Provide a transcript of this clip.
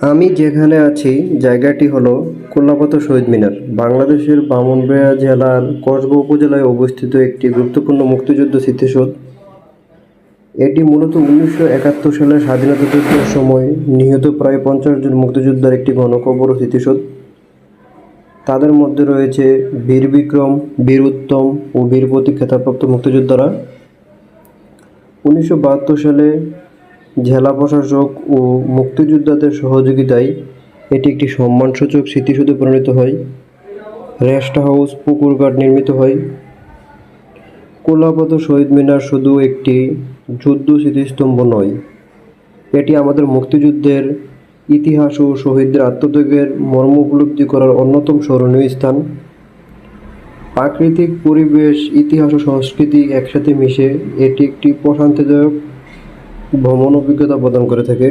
আমি যেখানে আছি, জায়গাটি হলো কোল্লাপাতা শহীদ মিনার। বাংলাদেশের ব্রাহ্মণবাড়িয়া জেলার কসবা উপজেলায় অবস্থিত একটি গুরুত্বপূর্ণ মুক্তিযুদ্ধ স্মৃতিসৌধ। এটি মূলত উনিশশো একাত্তর সালের স্বাধীনতা যুদ্ধের সময় নিহত প্রায় পঞ্চাশ জন মুক্তিযোদ্ধার একটি গণকবর স্মৃতিসৌধ। তাদের মধ্যে রয়েছে বীর বিক্রম, বীর উত্তম ও বীর প্রতীক খেতাবপ্রাপ্ত মুক্তিযোদ্ধারা। উনিশশো বাহাত্তর সালে জেলা প্রশাসক ও মুক্তিযোদ্ধাদের সহযোগিতায় এটি একটি সম্মানসূচক স্মৃতিসৌধে পরিণত হয়। রেস্ট হাউস পুকুরঘাট নির্মিত হয়। কোলাপত শহীদ মিনার শুধু একটি যুদ্ধ স্মৃতিস্তম্ভ নয়, এটি আমাদের মুক্তিযুদ্ধের ইতিহাস ও শহীদদের আত্মত্যাগের মর্ম উপলব্ধি করার অন্যতম স্মরণীয় স্থান। প্রাকৃতিক পরিবেশ, ইতিহাস ও সংস্কৃতি একসাথে মিশে এটি একটি প্রশান্তিদায়ক ভ্রমণ অভিজ্ঞতা প্রদান করে থাকে।